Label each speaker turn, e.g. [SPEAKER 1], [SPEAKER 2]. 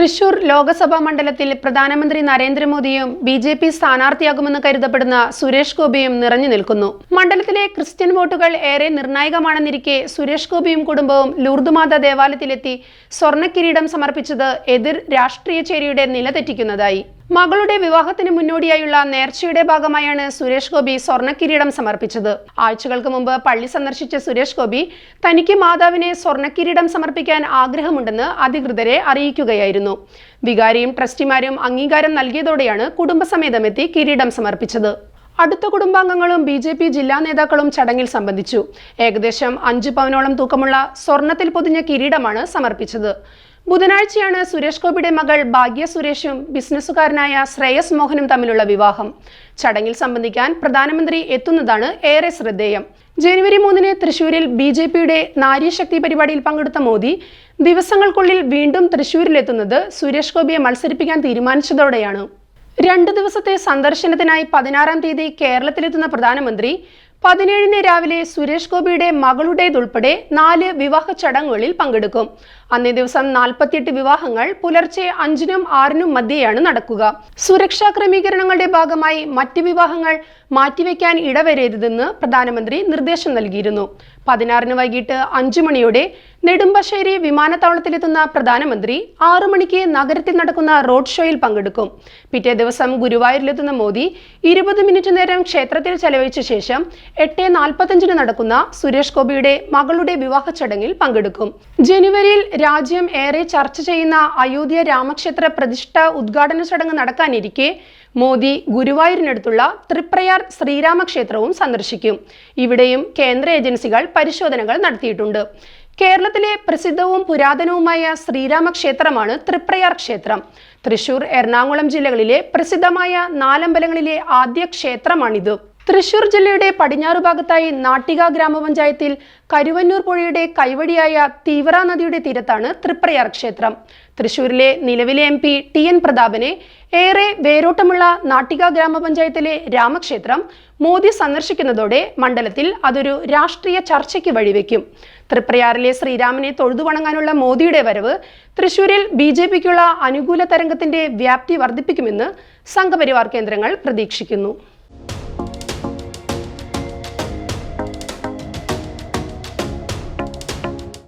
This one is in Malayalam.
[SPEAKER 1] തൃശൂർ ലോക്സഭാ മണ്ഡലത്തിൽ പ്രധാനമന്ത്രി നരേന്ദ്രമോദിയും ബി ജെ പി സ്ഥാനാർത്ഥിയാകുമെന്ന് കരുതപ്പെടുന്ന സുരേഷ് ഗോപിയും നിറഞ്ഞു നിൽക്കുന്നു. മണ്ഡലത്തിലെ ക്രിസ്ത്യൻ വോട്ടുകൾ ഏറെ നിർണായകമാണെന്നിരിക്കെ സുരേഷ് ഗോപിയും കുടുംബവും ലൂർദുമാത ദേവാലയത്തിലെത്തി സ്വർണക്കിരീടം സമർപ്പിച്ചത് എതിർ രാഷ്ട്രീയ ചേരിയുടെ നിലതെറ്റിക്കുന്നതായി മകളുടെ വിവാഹത്തിന് മുന്നോടിയായുള്ള നേർച്ചയുടെ ഭാഗമായാണ് സുരേഷ് ഗോപി സ്വർണക്കിരീടം സമർപ്പിച്ചത്. ആഴ്ചകൾക്ക് മുമ്പ് പള്ളി സന്ദർശിച്ച സുരേഷ് ഗോപി തനിക്ക് മാതാവിനെ സ്വർണക്കിരീടം സമർപ്പിക്കാൻ ആഗ്രഹമുണ്ടെന്ന് അധികൃതരെ അറിയിക്കുകയായിരുന്നു. വികാരിയും ട്രസ്റ്റിമാരും അംഗീകാരം നൽകിയതോടെയാണ് കുടുംബസമേതമെത്തി കിരീടം സമർപ്പിച്ചത്. അടുത്ത കുടുംബാംഗങ്ങളും ബി ജെ പി ജില്ലാ നേതാക്കളും ചടങ്ങിൽ സംബന്ധിച്ചു. ഏകദേശം അഞ്ച് പവനോളം തൂക്കമുള്ള സ്വർണത്തിൽ പൊതിഞ്ഞ കിരീടമാണ് സമർപ്പിച്ചത്. ബുധനാഴ്ചയാണ് സുരേഷ് ഗോപിയുടെ മകൾ ഭാഗ്യ സുരേഷും ബിസിനസ്സുകാരനായ ശ്രേയസ് മോഹനും തമ്മിലുള്ള വിവാഹം. ചടങ്ങിൽ സംബന്ധിക്കാൻ പ്രധാനമന്ത്രി എത്തുന്നതാണ് ഏറെ ശ്രദ്ധേയം. ജനുവരി മൂന്നിന് തൃശൂരിൽ ബി ജെ പിയുടെ നാരീശക്തി പരിപാടിയിൽ പങ്കെടുത്ത മോദി ദിവസങ്ങൾക്കുള്ളിൽ വീണ്ടും തൃശൂരിലെത്തുന്നത് സുരേഷ് ഗോപിയെ മത്സരിപ്പിക്കാൻ തീരുമാനിച്ചതോടെയാണ്. രണ്ട് ദിവസത്തെ സന്ദർശനത്തിനായി പതിനാറാം തീയതി കേരളത്തിലെത്തുന്ന പ്രധാനമന്ത്രി പതിനേഴിന് രാവിലെ സുരേഷ് ഗോപിയുടെ മകളുടേതുൾപ്പെടെ നാല് വിവാഹ ചടങ്ങുകളിൽ പങ്കെടുക്കും. അന്നേ ദിവസം നാൽപ്പത്തിയെട്ട് വിവാഹങ്ങൾ പുലർച്ചെ അഞ്ചിനും ആറിനും മധ്യയാണ് നടക്കുക. സുരക്ഷാ ക്രമീകരണങ്ങളുടെ ഭാഗമായി മറ്റ് വിവാഹങ്ങൾ മാറ്റിവെക്കാൻ ഇടവരരുതെന്ന് പ്രധാനമന്ത്രി നിർദ്ദേശം നൽകിയിരുന്നു. പതിനാറിന് വൈകിട്ട് അഞ്ചു മണിയോടെ നെടുമ്പശ്ശേരി വിമാനത്താവളത്തിലെത്തുന്ന പ്രധാനമന്ത്രി ആറു മണിക്ക് നഗരത്തിൽ നടക്കുന്ന റോഡ് ഷോയിൽ പങ്കെടുക്കും. പിറ്റേ ദിവസം ഗുരുവായൂരിലെത്തുന്ന മോദി ഇരുപത് മിനിറ്റ് നേരം ക്ഷേത്രത്തിൽ ചെലവഴിച്ച ശേഷം എട്ട് നാൽപ്പത്തഞ്ചിന് നടക്കുന്ന സുരേഷ് ഗോപിയുടെ മകളുടെ വിവാഹ ചടങ്ങിൽ പങ്കെടുക്കും. ജനുവരിയിൽ രാജ്യം ഏറെ ചർച്ച ചെയ്യുന്ന അയോധ്യ രാമക്ഷേത്ര പ്രതിഷ്ഠ ഉദ്ഘാടന ചടങ്ങ് നടക്കാനിരിക്കെ മോദി ഗുരുവായൂരിനടുത്തുള്ള തൃപ്രയാർ ശ്രീരാമക്ഷേത്രവും സന്ദർശിക്കും. ഇവിടെയും കേന്ദ്ര ഏജൻസികൾ പരിശോധനകൾ നടത്തിയിട്ടുണ്ട്. കേരളത്തിലെ പ്രസിദ്ധവും പുരാതനവുമായ ശ്രീരാമക്ഷേത്രമാണ് തൃപ്രയാർ ക്ഷേത്രം. തൃശൂർ എറണാകുളം ജില്ലകളിലെ പ്രസിദ്ധമായ നാലമ്പലങ്ങളിലെ ആദ്യ ക്ഷേത്രമാണിത്. തൃശൂർ ജില്ലയുടെ പടിഞ്ഞാറു ഭാഗത്തായി നാട്ടിക ഗ്രാമപഞ്ചായത്തിൽ കരുവന്നൂർ പുഴയുടെ കൈവടിയായ തീവ്ര നദിയുടെ തീരത്താണ് തൃപ്രയാർ ക്ഷേത്രം. തൃശൂരിലെ നിലവിലെ എം പി ടി എൻ പ്രതാപനെ ഏറെ വേരോട്ടമുള്ള നാട്ടിക ഗ്രാമപഞ്ചായത്തിലെ രാമക്ഷേത്രം മോദി സന്ദർശിക്കുന്നതോടെ മണ്ഡലത്തിൽ അതൊരു രാഷ്ട്രീയ ചർച്ചയ്ക്ക് വഴിവെക്കും. തൃപ്രയാറിലെ ശ്രീരാമനെ തൊഴുതു വണങ്ങാനുള്ള മോദിയുടെ വരവ് തൃശൂരിൽ ബി ജെ പിക്കുള്ള അനുകൂല തരംഗത്തിന്റെ വ്യാപ്തി വർദ്ധിപ്പിക്കുമെന്ന് സംഘപരിവാർ കേന്ദ്രങ്ങൾ പ്രതീക്ഷിക്കുന്നു.